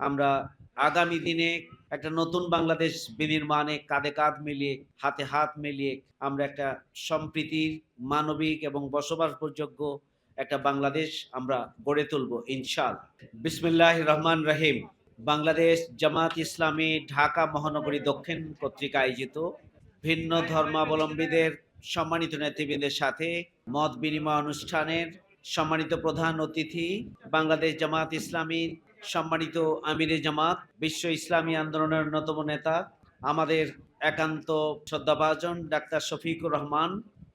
আমরা আগামী দিনে একটা নতুন বাংলাদেশ বিনির্মাণে কাঁধে কাঁধ মিলিয়ে, হাতে হাত মিলিয়ে আমরা একটা সম্প্রীতির, মানবিক এবং বসবাসযোগ্য একটা বাংলাদেশ আমরা গড়ে তুলব ইনশাল বিসমিল্লাহ রহমান রহিম। বাংলাদেশ জামাত ইসলামী ঢাকা মহানগরী দক্ষিণ কর্তৃক আয়োজিত ভিন্ন ধর্মাবলম্বীদের সম্মানিত নেতৃবৃন্দের সাথে মত বিনিময় অনুষ্ঠানের সম্মানিত প্রধান অতিথি বাংলাদেশ জামাত ইসলামীর সম্মানিত আমিরে জামাত, বিশ্ব ইসলামী আন্দোলনের অন্যতম নেতা, আমাদের একান্ত শ্রদ্ধাভাজন ডাক্তার শফিকুর রহমান।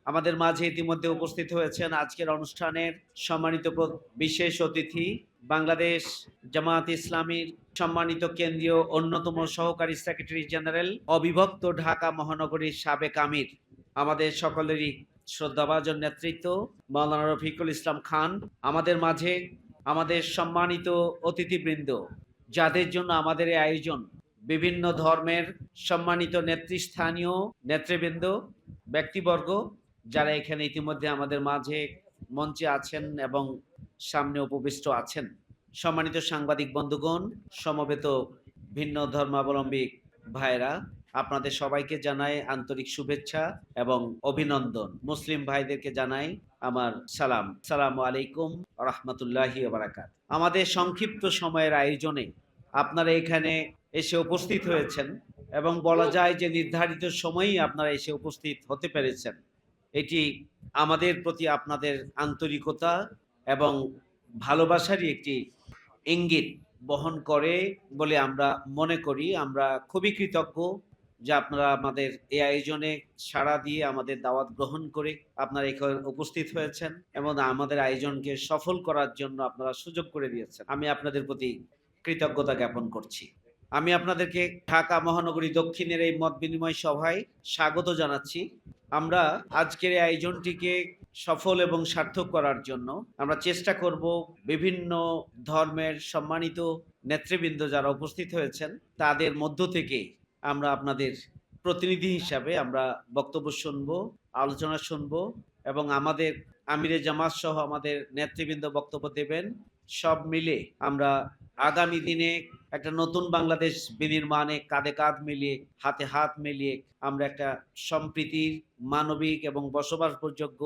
আমাদের মাঝে ইতিমধ্যে উপস্থিত হয়েছেন আজকের অনুষ্ঠানের সম্মানিত বিশেষ অতিথি, বাংলাদেশ জামাত ইসলামীর সম্মানিত কেন্দ্রীয় অন্যতম সহকারী সেক্রেটারি জেনারেল, অবিভক্ত ঢাকা মহানগরীর সাবেক আমির। আমাদের সকলেরই শ্রদ্ধাভাজন নেতৃত্ব, মাওলানা রফিকুল ইসলাম খান। আমাদের মাঝে আমাদের সম্মানিত অতিথিবৃন্দ, যাদের জন্য আমাদের এই আয়োজন বিভিন্ন ধর্মের সম্মানিত নেতৃস্থানীয় নেতৃবৃন্দ, ব্যক্তিবর্গ, যারা এখানে ইতিমধ্যে আমাদের মাঝে মঞ্চে আছেন এবং সামনে উপবিষ্ট আছেন। সম্মানিত সাংবাদিক বন্ধুগণ, সমবেত ভিন্ন ধর্মাবলম্বী ভাইরা আপনাদের সবাইকে জানাই আন্তরিক শুভেচ্ছা এবং অভিনন্দন। মুসলিম ভাইদেরকে জানাই আমার সালাম। সালাম আলাইকুম রহমতুল্লাহি বারাকাত আমাদের সংক্ষিপ্ত সময়ের আয়োজনে আপনারা এখানে এসে উপস্থিত হয়েছেন এবং বলা যায় যে নির্ধারিত সময়েই আপনারা এসে উপস্থিত হতে পেরেছেন। এটি আমাদের প্রতি আপনাদের আন্তরিকতা এবং ভালোবাসারই একটি ইঙ্গিত বহন করে বলে আমরা মনে করি। আমরা খুবই কৃতজ্ঞ যে আপনারা আমাদের এই আয়োজনে সাড়া দিয়ে আমাদের দাওয়াত গ্রহণ করে আপনারা এখানে উপস্থিত হয়েছেন এবং আমাদের আয়োজনকে সফল করার জন্য আপনারা সুযোগ করে দিয়েছেন। আমি আপনাদের প্রতি কৃতজ্ঞতা জ্ঞাপন করছি। আমি আপনাদেরকে ঢাকা মহানগরী দক্ষিণের এই মত বিনিময় সভায় স্বাগত জানাচ্ছি। আমরা আজকের এই আয়োজনটিকে সফল এবং সার্থক করার জন্য আমরা চেষ্টা করব বিভিন্ন ধর্মের সম্মানিত নেতৃবৃন্দ যারা উপস্থিত হয়েছেন, তাদের মধ্য থেকে আমরা আপনাদের প্রতিনিধি হিসাবে আমরা বক্তব্য শুনব, আলোচনা শুনব এবং আমাদের আমিরে জামাত সহ আমাদের নেতৃবৃন্দ বক্তব্য দেবেন। সব মিলে আমরা আগামী দিনে একটা নতুন বাংলাদেশ বিনির্মাণে কাঁধে কাঁধ মিলিয়ে, হাতে হাত মিলিয়ে আমরা একটা সম্প্রীতির, মানবিক এবং বসবাসযোগ্য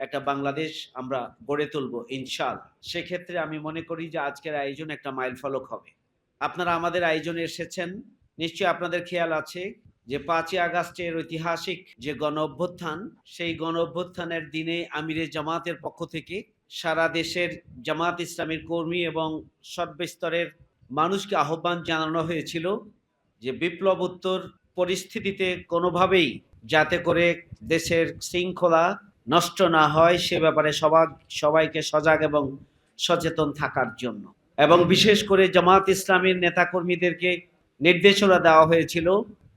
একটা বাংলাদেশ আমরা গড়ে তুলব ইনশাল। সেক্ষেত্রে আমি মনে করি যে আজকের আয়োজন একটা মাইল ফলক হবে। আপনারা আমাদের আয়োজনে এসেছেন। নিশ্চয়ই আপনাদের খেয়াল আছে যে পাঁচই আগস্টের ঐতিহাসিক যে গণ অভ্যুত্থান সেই গণ অভ্যুত্থানের দিনে আমিরে জামাতের পক্ষ থেকে সারা দেশের জামাত ইসলামের কর্মী এবং সর্বস্তরের মানুষকে আহ্বান জানানো হয়েছিল যে বিপ্লব উত্তর পরিস্থিতিতে কোনোভাবেই যাতে করে দেশের শৃঙ্খলা নষ্ট না হয়, সে ব্যাপারে সবাই সবাইকে সজাগ এবং সচেতন থাকার জন্য। এবং বিশেষ করে জামাত ইসলামের নেতাকর্মীদেরকে নির্দেশনা দেওয়া হয়েছিল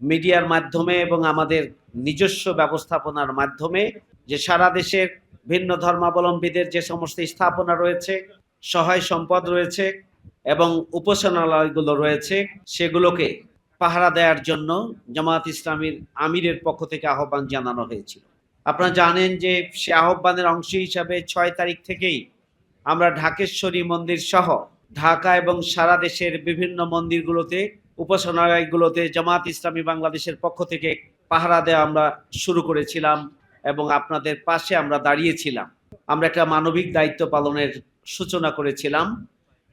মিডিয়ার মাধ্যমে এবং আমাদের নিজস্ব ব্যবস্থাপনার মাধ্যমে যে সারা দেশের ভিন্ন ধর্মাবলম্বীদের যে সমস্ত স্থাপনা রয়েছে, সহায় সম্পদ রয়েছে এবং উপাসনালয়গুলো রয়েছে, সেগুলোকে পাহারা দেওয়ার জন্য জামাত ইসলামীর আমিরের পক্ষ থেকে আহ্বান জানানো হয়েছিল। আপনারা জানেন যে সে আহ্বানের অংশ হিসাবে ছয় তারিখ থেকেই আমরা ঢাকেশ্বরী মন্দির সহ ঢাকা এবং সারা দেশের বিভিন্ন মন্দিরগুলোতে উপাসনালয়গুলোতে জামাত ইসলামী বাংলাদেশের পক্ষ থেকে পাহারা দেওয়া আমরা শুরু করেছিলাম এবং আপনাদের পাশে আমরা দাঁড়িয়েছিলাম। আমরা একটা মানবিক দায়িত্ব পালনের সূচনা করেছিলাম।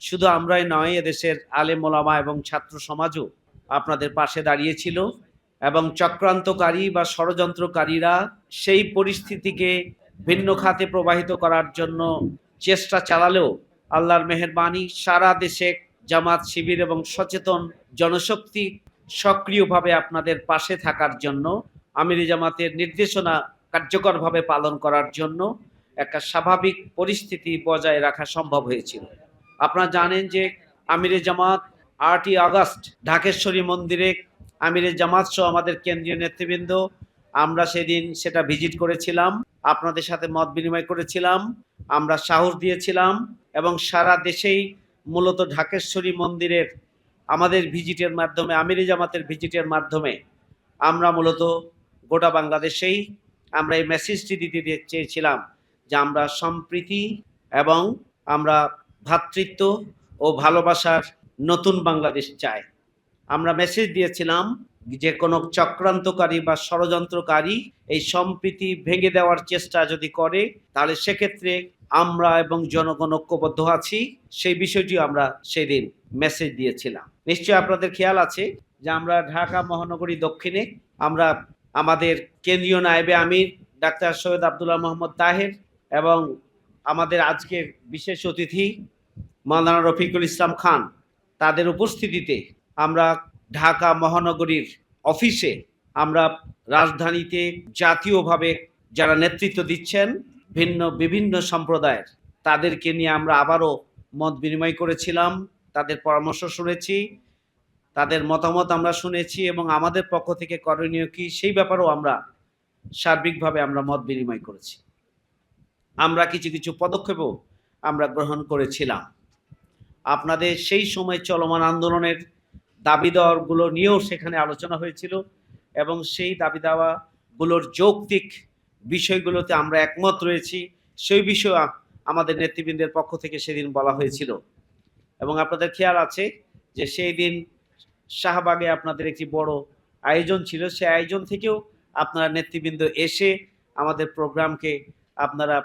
শুধু আমরাই নয়, এদেশের আলেম ওলামা এবং ছাত্র সমাজও আপনাদের পাশে দাঁড়িয়েছিল এবং চক্রান্তকারী বা ষড়যন্ত্রকারীরা সেই পরিস্থিতিকে ভিন্ন খাতে প্রবাহিত করার জন্য চেষ্টা চালালেও আল্লাহর মেহেরবানি সারা দেশে জামাত শিবির এবং সচেতন জনশক্তি সক্রিয়ভাবে আপনাদের পাশে থাকার জন্য, আমিরি জামাতের নির্দেশনা কার্যকরভাবে পালন করার জন্য একটা স্বাভাবিক পরিস্থিতি বজায় রাখা সম্ভব হয়েছিল। আপনারা জানেন যে আমিরে জামাত আটই আগস্ট ঢাকেশ্বরী মন্দিরে আমিরে জামাত সহ আমাদের কেন্দ্রীয় নেতৃবৃন্দ, আমরা সেদিন সেটা ভিজিট করেছিলাম, আপনাদের সাথে মত বিনিময় করেছিলাম, আমরা সাহস দিয়েছিলাম এবং সারা দেশেই মূলত ঢাকেশ্বরী মন্দিরের আমাদের ভিজিটের মাধ্যমে, আমিরি জামাতের ভিজিটের মাধ্যমে আমরা মূলত গোটা বাংলাদেশেই আমরা এই মেসেজটি দিতে চেয়েছিলাম যে আমরা সম্প্রীতি এবং আমরা ভ্রাতৃত্ব ও ভালোবাসার নতুন বাংলাদেশ চাই। আমরা মেসেজ দিয়েছিলাম যে কোনো চক্রান্তকারী বা ষড়যন্ত্রকারী এই সম্প্রীতি ভেঙে দেওয়ার চেষ্টা যদি করে, তাহলে সেক্ষেত্রে আমরা এবং জনগণ ঐক্যবদ্ধ আছি, সেই বিষয়টি আমরা সেদিন মেসেজ দিয়েছিলাম। নিশ্চয়ই আপনাদের খেয়াল আছে যে আমরা ঢাকা মহানগরী দক্ষিণে আমরা আমাদের কেন্দ্রীয় নায়েবে আমির, ডাক্তার সৈয়দ আবদুল্লাহ মোহাম্মদ তাহের এবং আমাদের আজকের বিশেষ অতিথি মাওলানা রফিকুল ইসলাম খান। তাদের উপস্থিতিতে আমরা ঢাকা মহানগরীর অফিসে আমরা রাজধানীতে জাতীয়ভাবে যারা নেতৃত্ব দিচ্ছেন ভিন্ন, বিভিন্ন সম্প্রদায়ের। তাদেরকে নিয়ে আমরা আবারও মত বিনিময় করেছিলাম, তাদের পরামর্শ শুনেছি, তাদের মতামত আমরা শুনেছি এবং আমাদের পক্ষ থেকে করণীয় কি সেই ব্যাপারেও আমরা সার্বিকভাবে আমরা মত বিনিময় করেছি। আমরা কিছু কিছু পদক্ষেপও আমরা গ্রহণ করেছিলাম। আপনাদের সেই সময় চলমান আন্দোলনের দাবি দেওয়াগুলো নিয়েও সেখানে আলোচনা হয়েছিল এবং সেই দাবি দেওয়াগুলোর যৌক্তিক বিষয়গুলোতে আমরা একমত রয়েছি। সেই বিষয়ে আমাদের নেতৃবৃন্দের পক্ষ থেকে সেদিন বলা হয়েছিল। এবং আপনাদের খেয়াল আছে যে সেই দিন শাহবাগে আপনাদের একটি বড় আয়োজন ছিল। সেই আয়োজন থেকেও আপনারা নেতৃবৃন্দ এসে আমাদের প্রোগ্রামকে আপনারা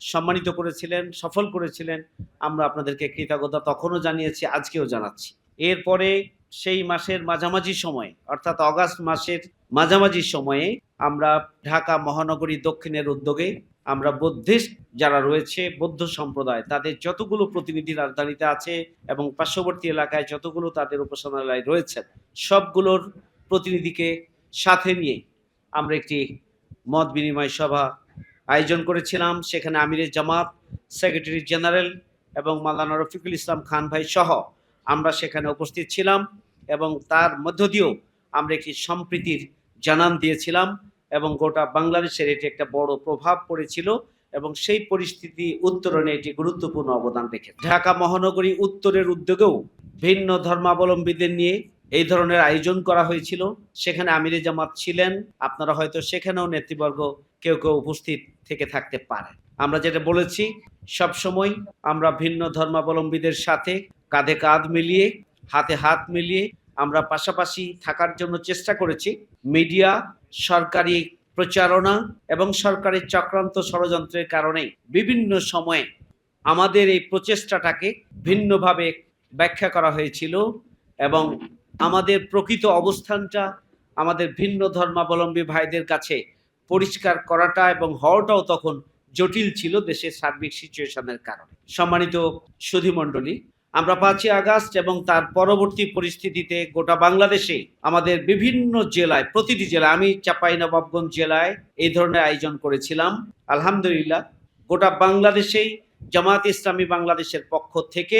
সম্মানিত করেছিলেন, সফল করেছিলেন। আমরা আপনাদেরকে কৃতজ্ঞতা তখনও জানিয়েছি, আজকেও জানাচ্ছি। এরপরে সেই মাসের মাঝামাঝি সময়ে, অর্থাৎ অগাস্ট মাসের মাঝামাঝি সময়ে আমরা ঢাকা মহানগরী দক্ষিণের উদ্যোগে আমরা বুদ্ধিস্ট যারা রয়েছে, বৌদ্ধ সম্প্রদায়, তাদের যতগুলো প্রতিনিধি রাজধানীতে আছে এবং পার্শ্ববর্তী এলাকায় যতগুলো তাদের উপাসনালয় রয়েছে, সবগুলোর প্রতিনিধিকে সাথে নিয়ে আমরা একটি মত বিনিময় সভা আয়োজন করেছিলাম। সেখানে আমিরের জামাত, সেক্রেটারি জেনারেল এবং মালানা রফিকুল ইসলাম খান ভাই সহ আমরা সেখানে উপস্থিত ছিলাম এবং তার মধ্য দিয়েও আমরা একটি সম্প্রীতির জানান দিয়েছিলাম এবং গোটা বাংলাদেশের এটি একটা বড় প্রভাব পড়েছিল এবং সেই পরিস্থিতি উত্তরণে এটি গুরুত্বপূর্ণ অবদান রেখে ঢাকা মহানগরী উত্তরের উদ্যোগেও ভিন্ন ধর্মাবলম্বীদের নিয়ে এই ধরনের আয়োজন করা হয়েছিল। সেখানে আমিরে জামাত ছিলেন। আপনারা হয়তো সেখানেও নেতৃবর্গ কেউ কেউ উপস্থিত থেকে থাকতে পারে। আমরা যেটা বলেছি সব সময় আমরা ভিন্ন ধর্মাবলম্বীদের সাথে কাঁধে কাঁধ মিলিয়ে, হাতে হাত মিলিয়ে আমরা পাশাপাশি থাকার জন্য চেষ্টা করেছি। মিডিয়া, সরকারি প্রচারণা এবং সরকারের চক্রান্ত ষড়যন্ত্রের কারণে বিভিন্ন সময়ে আমাদের এই প্রচেষ্টাটাকে ভিন্নভাবে ব্যাখ্যা করা হয়েছিল এবং আমাদের প্রকৃত অবস্থানটা আমাদের ভিন্ন ধর্মাবলম্বী ভাইদের কাছে পরিষ্কার করাটা এবং হওয়াটাও তখন জটিল ছিল দেশের সার্বিক সিচুয়েশনের কারণে। সম্মানিত সুধীমণ্ডলী আমরা পাঁচই আগস্ট এবং তার পরবর্তী পরিস্থিতিতে গোটা বাংলাদেশে আমাদের বিভিন্ন জেলায়, প্রতিটি জেলায়, আমি চাঁপাইনবাবগঞ্জ জেলায় এই ধরনের আয়োজন করেছিলাম। আলহামদুলিল্লাহ, গোটা বাংলাদেশেই জামাত ইসলামী বাংলাদেশের পক্ষ থেকে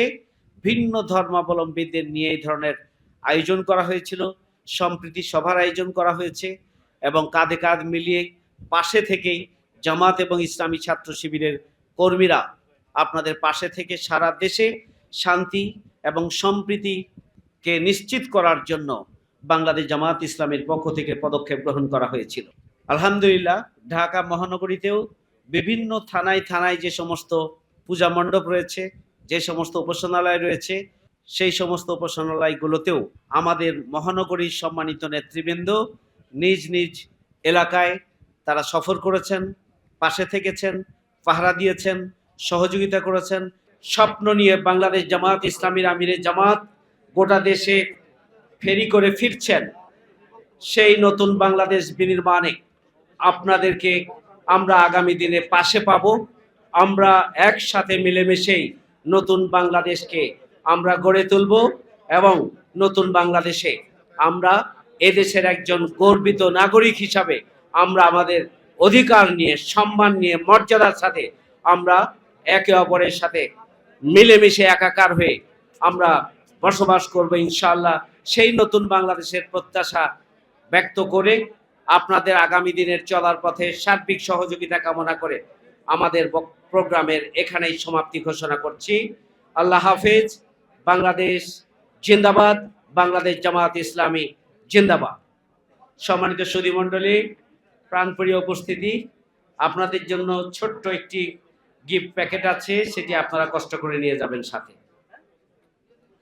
ভিন্ন ধর্মাবলম্বীদের নিয়ে এই ধরনের আয়োজন করা হয়েছিল। সম্প্রীতি সভার আয়োজন করা হয়েছে এবং কাঁধে কাঁধ মিলিয়ে পাশে থেকেই জামাত এবং ইসলামী ছাত্র শিবিরের কর্মীরা আপনাদের পাশে থেকে সারা দেশে শান্তি এবং সম্প্রীতিকে নিশ্চিত করার জন্য বাংলাদেশ জামাত ইসলামের পক্ষ থেকে পদক্ষেপ গ্রহণ করা হয়েছিল। আলহামদুলিল্লাহ, ঢাকা মহানগরীতেও বিভিন্ন থানায় থানায় যে সমস্ত পূজা মণ্ডপ রয়েছে, যে সমস্ত উপাসনালয় রয়েছে, সেই সমস্ত উপাসনালয়গুলোতেও আমাদের মহানগরীর সম্মানিত নেতৃবৃন্দ নিজ নিজ এলাকায় তারা সফর করেছেন, পাশে থেকেছেন, পাহারা দিয়েছেন, সহযোগিতা করেছেন স্বপ্ন নিয়ে বাংলাদেশ জামাত, ইসলামীর আমিরের জামাত গোটা দেশে ফেরি করে ফিরছেন সেই নতুন বাংলাদেশ বিনির্মাণে। আপনাদেরকে আমরা আগামী দিনে পাশে পাব। আমরা একসাথে মিলেমিশেই নতুন বাংলাদেশকে আমরা গড়ে তুলব এবং নতুন বাংলাদেশে আমরা এদেশের একজন গর্বিত নাগরিক হিসাবে আমরা আমাদের অধিকার নিয়ে, সম্মান নিয়ে, মর্যাদার সাথে আমরা একে অপরের সাথে মিলেমিশে একাকার হয়ে আমরা বসবাস করব ইনশাআল্লাহ। সেই নতুন বাংলাদেশের প্রত্যাশা ব্যক্ত করে আপনাদের আগামী দিনের চলার পথে সার্বিক সহযোগিতা কামনা করে আমাদের প্রোগ্রামের এখানেই সমাপ্তি ঘোষণা করছি। আল্লাহ হাফেজ। বাংলাদেশ জিন্দাবাদ। বাংলাদেশ জামাত ইসলামী জিন্দাবাদ। সম্মানিত সুধী মণ্ডলী প্রাণপ্রিয় উপস্থিতি, আপনাদের জন্য ছোট্ট একটি গিফট প্যাকেট আছে সেটি আপনারা কষ্ট করে নিয়ে যাবেন সাথে।